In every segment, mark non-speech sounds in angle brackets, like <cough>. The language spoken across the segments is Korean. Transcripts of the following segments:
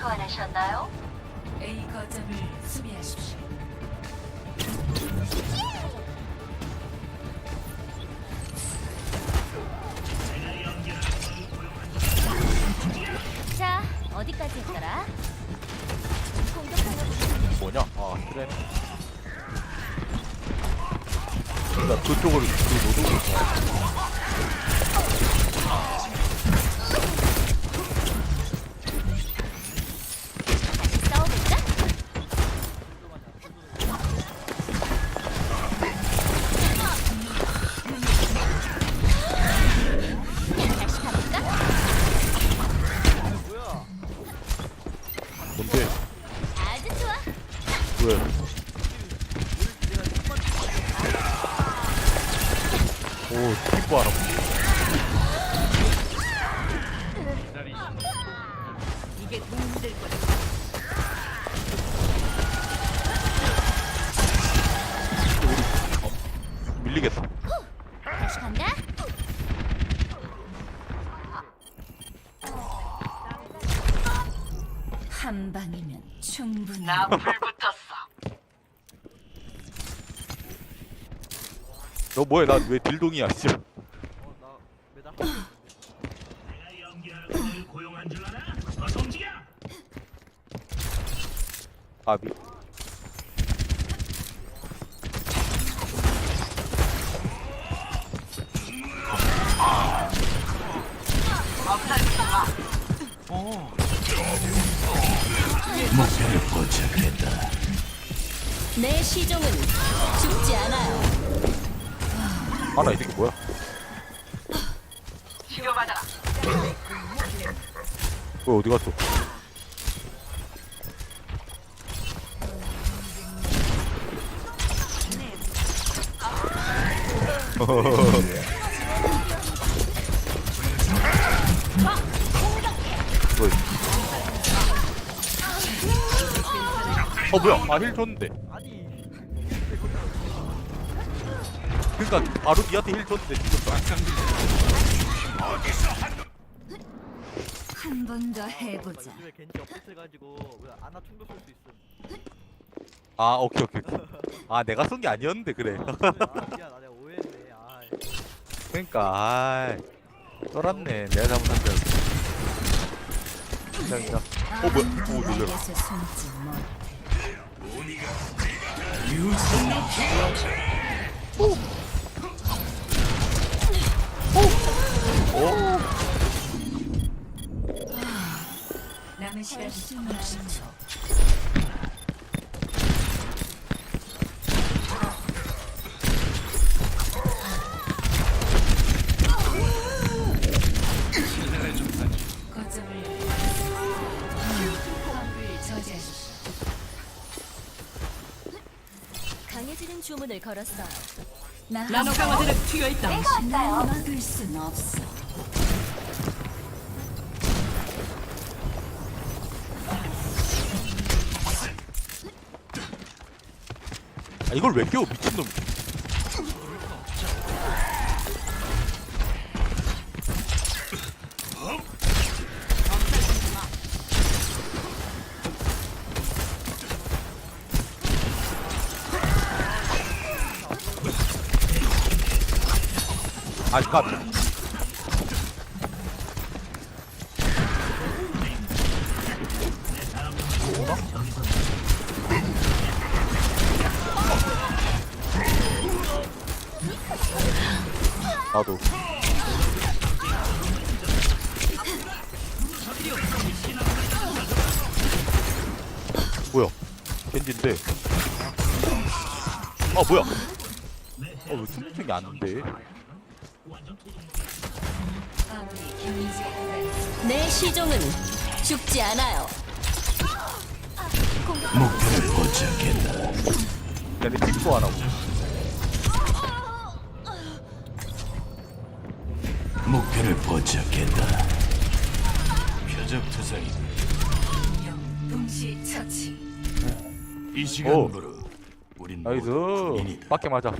소환하셨나요? A 거점을 수비하십시오. 자, 어디까지 했더라? 공격하는 뭐냐? 아 그래. 나 그쪽으로 그 노동을 왜? 오, 이게 도움이 될 거야. 밀리겠다. 다시 간다. 한 방이면 충분히. 나 불붙었어. 너 뭐야? 나왜 딜동이야, 씨. 아, 미... 내 시종은 죽지 않아요. 아, 나 이 새끼 뭐야? 왜 어디 갔어? <laughs> 어 뭐야? 아힐 줬는데. 그러니까 바로 니한테 힐 줬는데 죽었다. 한 번 더 해보자. 요즘에 겐지 업데이트해가지고 왜 아나 충돌 쏠수 있음. 아 오케이 오케이 오케이. 아 내가 쏜 게 아니었는데 그래. 아 미안, 내가 오해했네. 아, 그러니까 아 쫄았네 내가 잘못한 줄 알고. 인정 인정. 어 뭐야? 오 놀래라. 에서 숨지 못해. 오. 남은 시간 60초. 거점을 화물을 저지하십시오. 강해지는 주문을 걸었어요. 나노 강화제를 튀어 있다. 날 막을 순 없어. 아 이걸 왜 깨워 미친놈. 아, 깜. 나도. 뭐야? 겐지인데. 아 뭐야? 어왜 숨통이 안 돼? 아무리 경제가 날내 시종은 죽지 않아요. 얘네 픽도 안 하고. 목표를 포착했다. 표적 투성이 동시 처치. 이 시간부로 우린 나이스. 모두 군인이다. 밖에 맞아.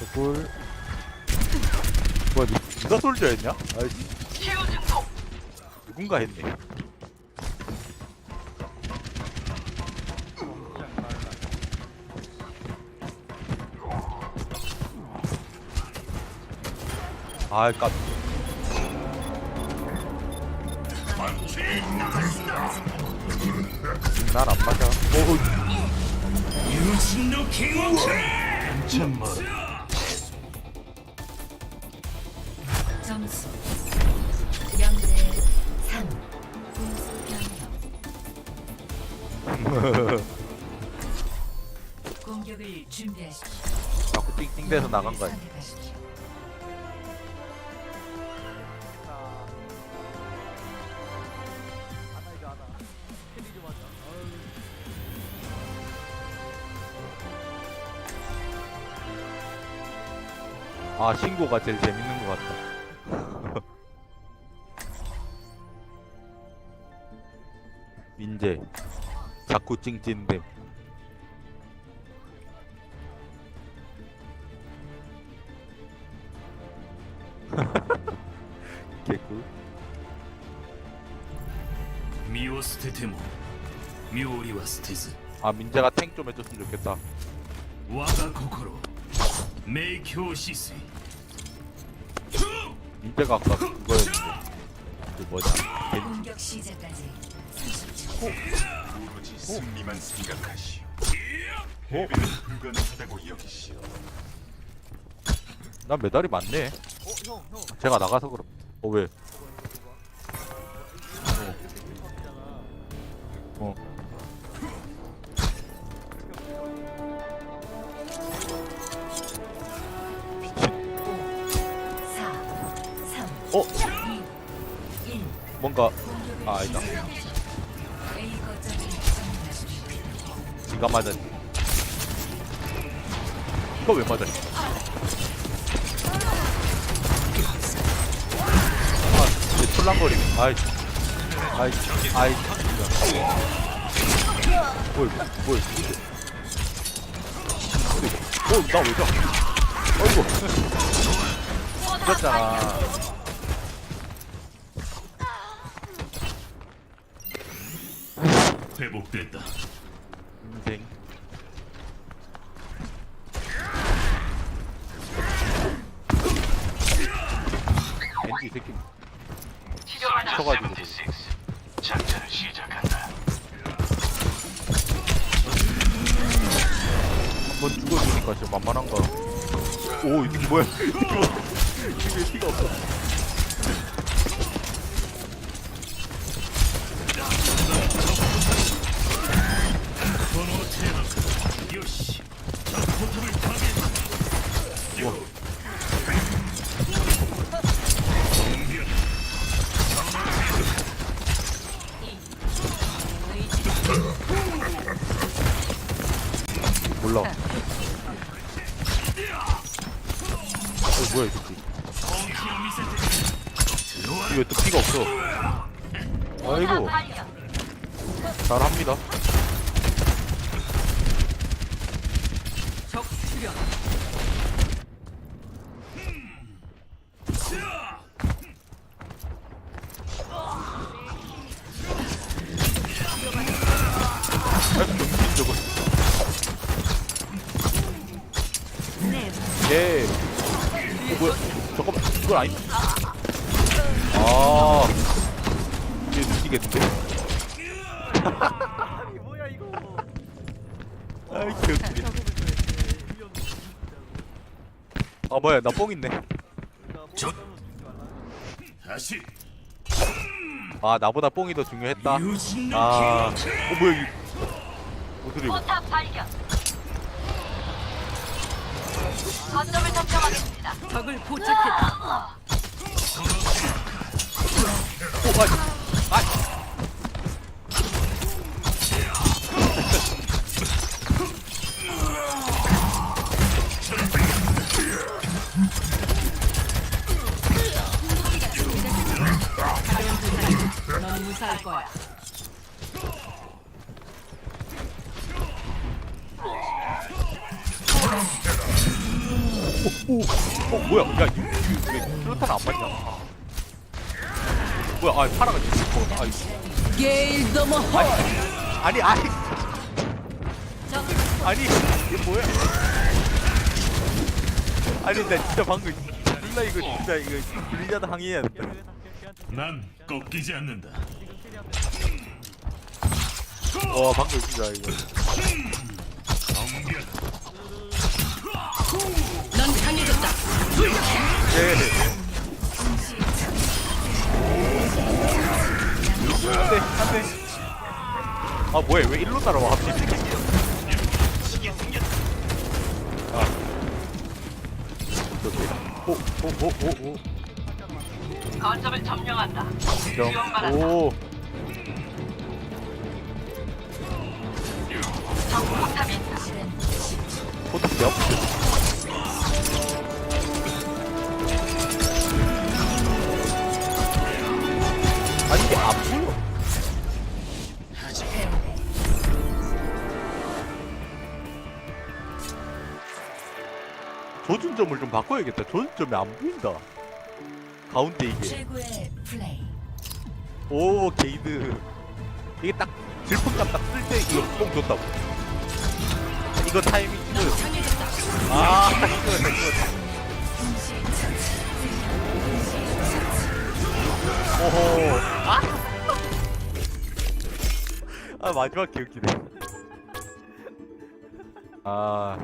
개꿀 뭐야 누- 누가 솔저였냐? 아이씨. 누군가 했네 아이 깜. 난안 맞아. 오, 한참 멀어. 점수. 0대 3 공수 변경 공격을 준비하십시오. 자꾸 띵띵대서 나간 거야? 선택하십시오. 아 신고가 제일 재밌는 것 같다 <laughs> 민재 자꾸 찡찡대 <laughs> 개꿀 身を捨てても妙理は捨てず 아 민재가 탱 좀 해줬으면 좋겠다 我が心明鏡止水 민재가 아까 그거였는데 그 뭐냐 겐- 공격 시작까지 30초 오로지 승리만 생각하시오. 어? 패배는 불가능하다고 여기시오. 난 메달이 많네 어, 형, 형. 제가 나가서 그럼 어 왜? 어? 뭔가 아, 아니다. 지가 맞았 이거 왜 맞았지? 아, 이제 촐랑거리. 아이, 아이, 아이, 진짜. 뭘, 뭘, 이게. 어, 나왜 저? 어이구. 늦었잖아. 회복됐다 인생. 왠지 이 새끼. 쳐가지고. 작전을 시작한다. 한번 죽어주니까 진짜 만만한가. 오, <laughs> 이게 뭐야? 이게 왜 피가 없어? 몰라. 어, 뭐야, 이 새끼. 왜또 피가 없어? 아이고. 잘합니다. 이건 아니. 아, 이제 미치겠는데? 아니, 뭐야, 이거. 아이, 개웃기네. 아, 뭐야, 나뽕 있네. 저- 다시 아, 나보다 뽕이 더 중요했다. 아, 어, 뭐야, 이. 이거? 포탑 발견. 거점을 점령하겠습니다. 적을 포착했다. 오, 아, 아. 넌 무사할 거야. 어 뭐야 야왜 플루탄 안 맞냐 아. 뭐야 아 파라가 지금 먹었다 아, 게일 더머 홀. 아니 아니 아니 이게 뭐야 아니 나 진짜 방금 몰라 이거 진짜 이거 블리자드 항의해야 돼난 꺾이지 않는다. 와 방금 진짜 이거. 넌 강해졌다. 네. 안돼 안돼 아 뭐야 왜 일로 따라와 갑자기? 아. 오오오오오. 거점을 점령한다. 지원받았다. 오. 적 포탑이 있다. 포탑 옆 조준점을 좀 바꿔야겠다. 조준점이 안 보인다. 가운데 이게. 오 게이드. 이게 딱 질풍감 딱 쓸 때 이거 뽕 줬다고. 이거 타이밍 넌 이거. 강해졌다. 아 이거다 이거다 오호. 아! 아 마지막 기억기네. 아